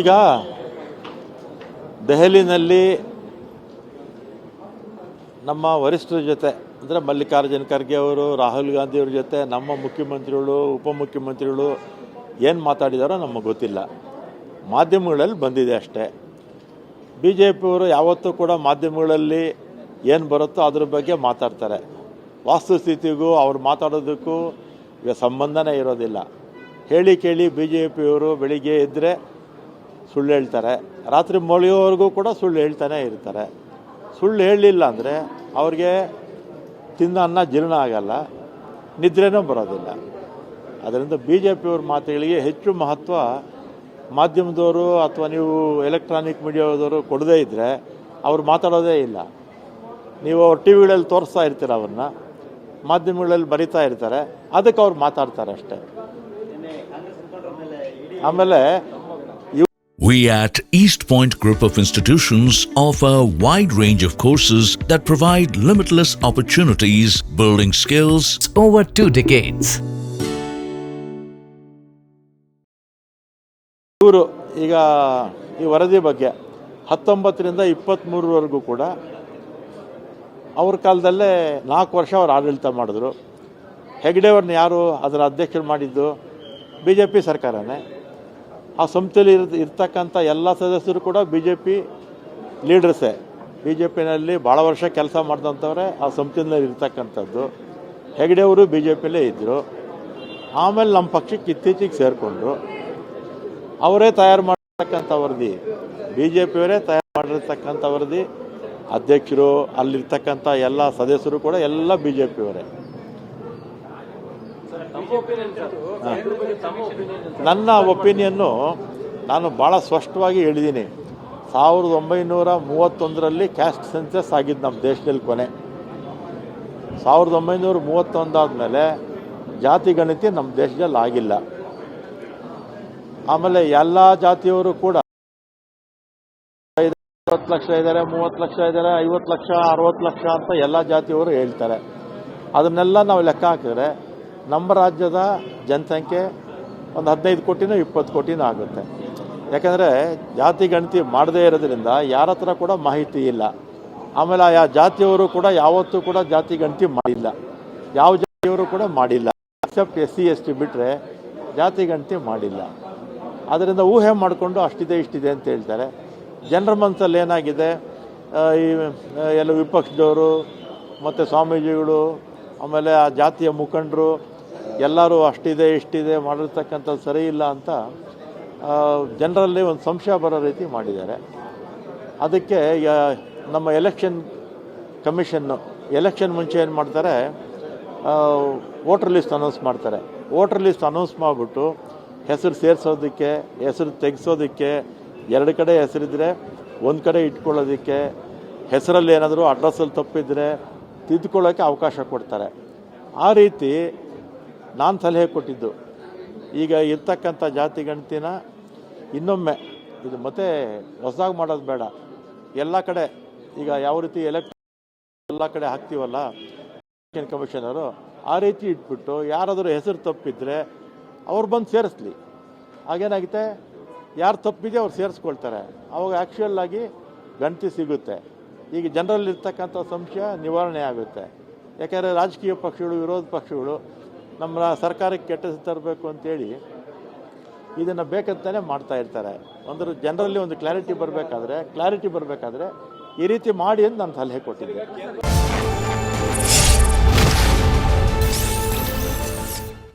ಈಗ ದೆಹಲಿನಲ್ಲಿ ನಮ್ಮ ವರಿಷ್ಠರ ಜೊತೆ, ಅಂದರೆ ಮಲ್ಲಿಕಾರ್ಜುನ ಖರ್ಗೆ ಅವರು, ರಾಹುಲ್ ಗಾಂಧಿ ಅವ್ರ ಜೊತೆ ನಮ್ಮ ಮುಖ್ಯಮಂತ್ರಿಗಳು ಉಪಮುಖ್ಯಮಂತ್ರಿಗಳು ಏನು ಮಾತಾಡಿದಾರೋ ನಮಗೆ ಗೊತ್ತಿಲ್ಲ. ಮಾಧ್ಯಮಗಳಲ್ಲಿ ಬಂದಿದೆ ಅಷ್ಟೇ. ಬಿ ಜೆ ಪಿಯವರು ಯಾವತ್ತೂ ಕೂಡ ಮಾಧ್ಯಮಗಳಲ್ಲಿ ಏನು ಬರುತ್ತೋ ಅದ್ರ ಬಗ್ಗೆ ಮಾತಾಡ್ತಾರೆ. ವಾಸ್ತುಸ್ಥಿತಿಗೂ ಅವ್ರು ಮಾತಾಡೋದಕ್ಕೂ ಈಗ ಸಂಬಂಧನೇ ಇರೋದಿಲ್ಲ. ಹೇಳಿ ಕೇಳಿ ಬಿ ಜೆ ಪಿಯವರು ಬೆಳಿಗ್ಗೆ ಇದ್ದರೆ ಸುಳ್ಳು ಹೇಳ್ತಾರೆ. ರಾತ್ರಿ ಮೊಳೆಯೋವರೆಗೂ ಕೂಡ ಸುಳ್ಳು ಹೇಳ್ತಾನೆ ಇರ್ತಾರೆ. ಸುಳ್ಳು ಹೇಳಲಿಲ್ಲ ಅಂದರೆ ಅವ್ರಿಗೆ ತಿಂದ ಅನ್ನ ಜೀರ್ಣ ಆಗಲ್ಲ, ನಿದ್ರೆನೂ ಬರೋದಿಲ್ಲ. ಅದರಿಂದ ಬಿ ಜೆ ಪಿಯವ್ರ ಮಾತುಗಳಿಗೆ ಹೆಚ್ಚು ಮಹತ್ವ ಮಾಧ್ಯಮದವರು ಅಥವಾ ನೀವು ಎಲೆಕ್ಟ್ರಾನಿಕ್ ಮೀಡಿಯಾದವರು ಕೊಡದೇ ಇದ್ದರೆ ಅವ್ರು ಮಾತಾಡೋದೇ ಇಲ್ಲ. ನೀವು ಅವ್ರ ಟಿ ವಿಗಳಲ್ಲಿ ತೋರಿಸ್ತಾ ಇರ್ತೀರ ಅವ್ರನ್ನ, ಮಾಧ್ಯಮಗಳಲ್ಲಿ ಬರಿತಾ ಇರ್ತಾರೆ. ಅದಕ್ಕೆ ಅವ್ರು ಮಾತಾಡ್ತಾರೆ ಅಷ್ಟೇ. ಆಮೇಲೆ We at East Point Group of Institutions offer a wide range of courses that provide limitless opportunities, building skills, over two decades. ಇವರು ಈಗ ಈ ವರದಿ ಬಗ್ಗೆ ಹತ್ತೊಂಬತ್ತರಿಂದ ಇಪ್ಪತ್ತ್ಮೂರವರೆಗೂ ಕೂಡ ಅವ್ರ ಕಾಲದಲ್ಲೇ ನಾಲ್ಕು ವರ್ಷ ಅವರು ಆಡಳಿತ ಮಾಡಿದ್ರು ಹೆಗ್ಡೆಯವ್ರನ್ನ ಯಾರು ಅದರ ಅಧ್ಯಕ್ಷರು ಮಾಡಿದ್ದು ಬಿ ಜೆ ಪಿ ಸರ್ಕಾರನೇ ಆ ಸಂಸ್ಥೆಯಲ್ಲಿ ಇರ್, ಇರ್ತಕ್ಕಂಥ ಎಲ್ಲ ಸದಸ್ಯರು ಕೂಡ ಬಿ ಜೆ ಪಿ ಲೀಡರ್ಸೇ. ಬಿ ಜೆ ಪಿನಲ್ಲಿ ಭಾಳ ವರ್ಷ ಕೆಲಸ ಮಾಡಿದಂಥವ್ರೆ ಆ ಸಂಸ್ಥೆಯಲ್ಲಿ ಇರ್ತಕ್ಕಂಥದ್ದು. ಹೆಗ್ಡೆಯವರು ಬಿ ಜೆ ಪಿಲೇ ಇದ್ದರು ಆಮೇಲೆ ನಮ್ಮ ಪಕ್ಷಕ್ಕೆ ಇತ್ತೀಚೆಗೆ ಸೇರಿಕೊಂಡ್ರು. ಅವರೇ ತಯಾರು ಮಾಡಿರ್ತಕ್ಕಂಥ ವರದಿ ಬಿ ಜೆ ಪಿಯವರೇ ತಯಾರು ಮಾಡಿರ್ತಕ್ಕಂಥ ವರದಿ ಅಧ್ಯಕ್ಷರು, ಅಲ್ಲಿರ್ತಕ್ಕಂಥ ಎಲ್ಲ ಸದಸ್ಯರು ಕೂಡ ಎಲ್ಲ ಬಿ ಜೆ ಪಿಯವರೇ ನನ್ನ ಒಪಿನಿಯನ್ನು ನಾನು ಭಾಳ ಸ್ಪಷ್ಟವಾಗಿ ಹೇಳಿದ್ದೀನಿ. ಸಾವಿರದ ಒಂಬೈನೂರ ಮೂವತ್ತೊಂದರಲ್ಲಿ ಕ್ಯಾಸ್ಟ್ ಸೆನ್ಸಸ್ ಆಗಿದ್ದು ನಮ್ಮ ದೇಶದಲ್ಲಿ ಕೊನೆ. ಸಾವಿರದ ಒಂಬೈನೂರ ಮೂವತ್ತೊಂದಾದಮೇಲೆ ಜಾತಿ ಗಣತಿ ನಮ್ಮ ದೇಶದಲ್ಲಿ ಆಗಿಲ್ಲ. ಆಮೇಲೆ ಎಲ್ಲ ಜಾತಿಯವರು ಕೂಡ ಐವತ್ತು ಲಕ್ಷ ಇದ್ದಾರೆ ಮೂವತ್ತು ಲಕ್ಷ ಇದ್ದಾರೆ ಐವತ್ತು ಲಕ್ಷ ಅರವತ್ತು ಲಕ್ಷ ಅಂತ ಎಲ್ಲ ಜಾತಿಯವರು ಹೇಳ್ತಾರೆ. ಅದನ್ನೆಲ್ಲ ನಾವು ಲೆಕ್ಕ ಹಾಕಿದ್ರೆ ನಮ್ಮ ರಾಜ್ಯದ ಜನಸಂಖ್ಯೆ ಒಂದು ಹದಿನೈದು ಕೋಟಿನೋ ಇಪ್ಪತ್ತು ಕೋಟಿನೂ ಆಗುತ್ತೆ. ಯಾಕಂದರೆ ಜಾತಿ ಗಣತಿ ಮಾಡದೇ ಇರೋದ್ರಿಂದ ಯಾರ ಹತ್ರ ಕೂಡ ಮಾಹಿತಿ ಇಲ್ಲ. ಆಮೇಲೆ ಆ ಜಾತಿಯವರು ಕೂಡ ಯಾವತ್ತೂ ಕೂಡ ಜಾತಿ ಗಣತಿ ಮಾಡಿಲ್ಲ. ಯಾವ ಜಾತಿಯವರು ಕೂಡ ಮಾಡಿಲ್ಲ. Except S C S T ಬಿಟ್ಟರೆ ಜಾತಿ ಗಣತಿ ಮಾಡಿಲ್ಲ. ಅದರಿಂದ ಊಹೆ ಮಾಡಿಕೊಂಡು ಅಷ್ಟಿದೆ, ಇಷ್ಟಿದೆ ಅಂತ ಹೇಳ್ತಾರೆ. ಜನರ ಮನಸ್ಸಲ್ಲಿ ಏನಾಗಿದೆ? ಈ ಎಲ್ಲ ವಿಪಕ್ಷದವರು, ಮತ್ತು ಸ್ವಾಮೀಜಿಗಳು, ಆಮೇಲೆ ಆ ಜಾತಿಯ ಮುಖಂಡರು ಎಲ್ಲರೂ ಅಷ್ಟಿದೆ, ಇಷ್ಟಿದೆ ಮಾಡಿರ್ತಕ್ಕಂಥದ್ದು ಸರಿ ಇಲ್ಲ ಅಂತ ಜನರಲ್ಲಿ ಒಂದು ಸಂಶಯ ಬರೋ ರೀತಿ ಮಾಡಿದ್ದಾರೆ. ಅದಕ್ಕೆ ನಮ್ಮ ಎಲೆಕ್ಷನ್ ಕಮಿಷನ್ನು, ಎಲೆಕ್ಷನ್ ಮುಂಚೆ ಏನು ಮಾಡ್ತಾರೆ ವೋಟರ್ ಲಿಸ್ಟ್ ಅನೌನ್ಸ್ ಮಾಡ್ತಾರೆ. ವೋಟರ್ ಲಿಸ್ಟ್ ಅನೌನ್ಸ್ ಮಾಡಿಬಿಟ್ಟು, ಹೆಸರು ಸೇರಿಸೋದಕ್ಕೆ, ಹೆಸರು ತೆಗೆಸೋದಕ್ಕೆ, ಎರಡು ಕಡೆ ಹೆಸರಿದ್ರೆ, ಒಂದು ಕಡೆ ಇಟ್ಕೊಳ್ಳೋದಕ್ಕೆ, ಹೆಸರಲ್ಲಿ ಏನಾದರೂ ಅಡ್ರೆಸ್ಸಲ್ಲಿ ತಪ್ಪಿದ್ರೆ ತಿದ್ದುಕೊಳ್ಳೋಕ್ಕೆ ಅವಕಾಶ ಕೊಡ್ತಾರೆ. ಆ ರೀತಿ ನಾನು ಸಲಹೆ ಕೊಟ್ಟಿದ್ದು? ಈಗ ಇರ್ತಕ್ಕಂಥ ಜಾತಿ ಗಣತಿನ ಇನ್ನೊಮ್ಮೆ, ಇದು ಮತ್ತೆ ಹೊಸದಾಗಿ ಮಾಡೋದು ಬೇಡ. ಎಲ್ಲ ಕಡೆ, ಈಗ ಯಾವ ರೀತಿ ಎಲೆಕ್ಟ್ ಎಲ್ಲ ಕಡೆ ಹಾಕ್ತೀವಲ್ಲ ಎಲೆಕ್ಷನ್ ಕಮಿಷನರು ಆ ರೀತಿ ಇಟ್ಬಿಟ್ಟು ಯಾರಾದರೂ ಹೆಸರು ತಪ್ಪಿದ್ರೆ ಅವ್ರು ಬಂದು ಸೇರಿಸ್ಲಿ. ಹಾಗೇನಾಗುತ್ತೆ? ಯಾರು ತಪ್ಪಿದೆ ಅವ್ರು ಸೇರಿಸ್ಕೊಳ್ತಾರೆ. ಅವಾಗ ಆ್ಯಕ್ಚುಯಲ್ ಆಗಿ ಗಣತಿ ಸಿಗುತ್ತೆ. ಈಗ ಜನರಲ್ಲಿ ಇರ್ತಕ್ಕಂಥ ಸಂಶಯ ನಿವಾರಣೆ ಆಗುತ್ತೆ. ಯಾಕೆಂದರೆ ರಾಜಕೀಯ ಪಕ್ಷಗಳು, ವಿರೋಧ ಪಕ್ಷಗಳು ನಮ್ಮ ಸರ್ಕಾರಕ್ಕೆ ಕೆಟ್ಟ ತರಬೇಕು ಅಂತೇಳಿ ಇದನ್ನು ಬೇಕಂತಾನೆ ಮಾಡ್ತಾ ಇರ್ತಾರೆ. ಒಂದು ಜನರಲ್ಲಿ ಒಂದು ಕ್ಲಾರಿಟಿ ಬರಬೇಕಾದ್ರೆ ಕ್ಲಾರಿಟಿ ಬರಬೇಕಾದ್ರೆ ಈ ರೀತಿ ಮಾಡಿ ಅಂತ ನಾನು ಸಲಹೆ ಕೊಟ್ಟಿದ್ದೆ.